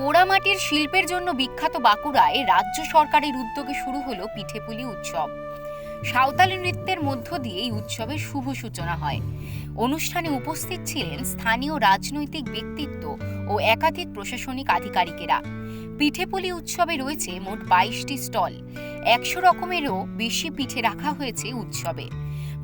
পোড়ামাটির শিল্পের জন্য বিখ্যাত বাঁকুড়ায় রাজ্য সরকারের উদ্যোগে শুরু হলো পিঠেপুলি উৎসব। সাঁওতালি নৃত্যের মধ্য দিয়ে এই উৎসবের শুভ সূচনা হয়। অনুষ্ঠানে উপস্থিত ছিলেন স্থানীয় রাজনৈতিক ব্যক্তিত্ব ও একাধিক প্রশাসনিক আধিকারিকেরা। পিঠেপুলি উৎসবে রয়েছে মোট বাইশটি স্টল। একশো রকমেরও বেশি পিঠে রাখা হয়েছে উৎসবে।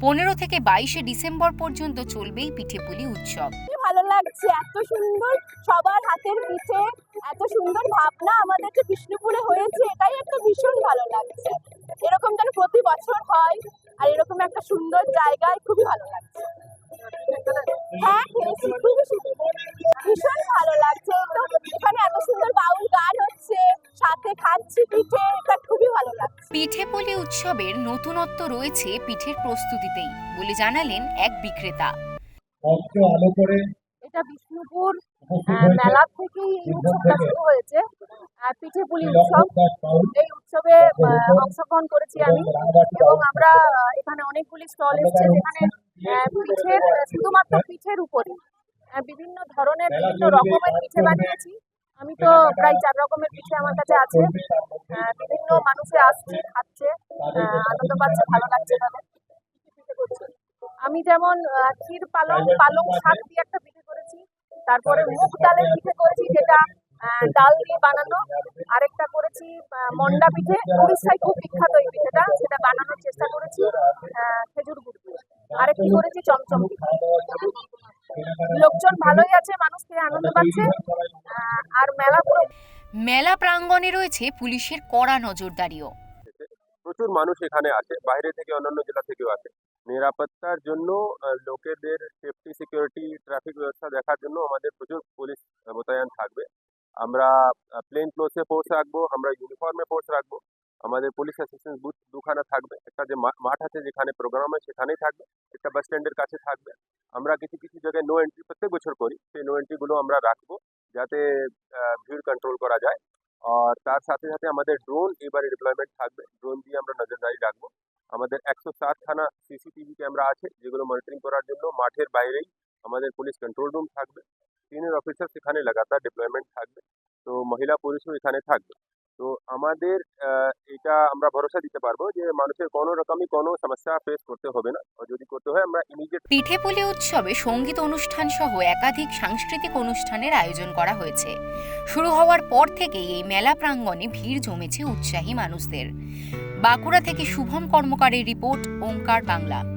পনেরো থেকে বাইশে ডিসেম্বর পর্যন্ত চলবে এই পিঠেপুলি উৎসব। ভালো লাগছে, এত সুন্দর সবার হাতের পিঠে, এত সুন্দর ভাবনা আমাদের যে বিষ্ণুপুরে হয়েছে, এটাই একটা ভীষণ ভালো লাগছে। এরকম যেন প্রতি বছর হয়, আর এরকম একটা সুন্দর জায়গায় খুবই ভালো লাগছে। হ্যাঁ খুবই সুন্দর। পিঠে এটা খুবই ভালো লাগছে। পিঠেপুলি উৎসবের নতুনত্ব রয়েছে পিঠের প্রস্তুতিতেই বলে জানালেন এক বিক্রেতা। আলো করে। এটা বিষ্ণুপুর আহ, মেলা থেকেই এই উৎসবটা শুরু হয়েছে। আহ, পিঠেপুলি উৎসব এই উৎসবে অংশগ্রহণ করেছি আমি। এবং আমরা এখানে অনেকগুলি স্টল এসেছে যেখানে আহ, পিঠের শুধুমাত্র পিঠের উপরে বিভিন্ন ধরনের বিভিন্ন রকমের পিঠে বানিয়েছি। আমি তো প্রায় চার রকমের পিঠে আমার কাছে আছে। বিভিন্ন মানুষে আসছে, খাচ্ছে আনন্দ পাচ্ছে, ভালো লাগছে তাদের। আমি যেমন ক্ষীর পালং পালং শাক দিয়ে একটা পিঠে করেছি, তারপরে মুগ ডালের পিঠে করেছি, যেটা ডাল দিয়ে বানানো। আরেকটা করেছি মন্ডা পিঠে, উড়িষ্যায় খুব বিখ্যাত এই পিঠেটা, সেটা বানানোর চেষ্টা করেছি খেজুর গুড় দিয়ে। আরেকটি করেছি চমচম পিঠে। লোকজন ভালোই আছে, মানুষ খেয়ে আনন্দ পাচ্ছে আর মেলা পুরো মেলা প্রাঙ্গণে রয়েছে পুলিশের কড়া নজরদারিও। প্রচুর মানুষ এখানে আসে বাইরে থেকে অন্যান্য জেলা থেকেও আসে নিরাপত্তার জন্য লোকেদের সেফটি সিকিউরিটি ট্রাফিক ব্যবস্থা দেখার জন্য আমাদের প্রচুর পুলিশ মোতায়েন থাকবে। আমরা প্লেন ক্লোথে ফোর্স রাখব, আমরা ইউনিফর্মে ফোর্স রাখব। আমাদের পুলিশ অ্যাসিস্ট্যান্স বুথ দুখানা থাকবে। একটা যে মাঠ আছে যেখানে প্রোগ্রাম হয় সেখানেই থাকবে, একটা বাস স্ট্যান্ডের কাছে থাকবে। আমরা কিছু কিছু জায়গায় নো এন্ট্রি প্রত্যেক বছর করি, সেই নো এন্ট্রিগুলো আমরা রাখব। যাতে ভিড় কন্ট্রোল করা যায়। আর তার সাথে সাথে আমাদের ড্রোন এবারে ডিপ্লয়মেন্ট থাকবে। ড্রোন দিয়ে আমরা নজরদারি রাখব। আমাদের একশো সাতখানা সিসিটিভি ক্যামেরা আছে, যেগুলো মনিটরিং করার জন্য মাঠের বাইরেই আমাদের পুলিশ কন্ট্রোল রুম থাকবে। সিনিয়র অফিসার সেখানে লাগাতার ডিপ্লয়মেন্ট থাকবে। তো মহিলা পুলিশও এখানে থাকবে। তো আমাদের এটা আমরা ভরসা দিতে পারব যে মানুষের কোনো রকমই কোনো সমস্যা ফেস করতে হবে না। হয়, আমরা ইমিডিয়েট পিঠেপুলি উৎসবে সংগীত অনুষ্ঠান সহ একাধিক সাংস্কৃতিক অনুষ্ঠানের আয়োজন করা হয়েছে। শুরু হওয়ার পর থেকেই এই মেলা প্রাঙ্গণে ভিড় জমেছে উৎসাহী মানুষদের। বাঁকুড়া থেকে শুভম কর্মকারের রিপোর্ট, ওঙ্কার বাংলা।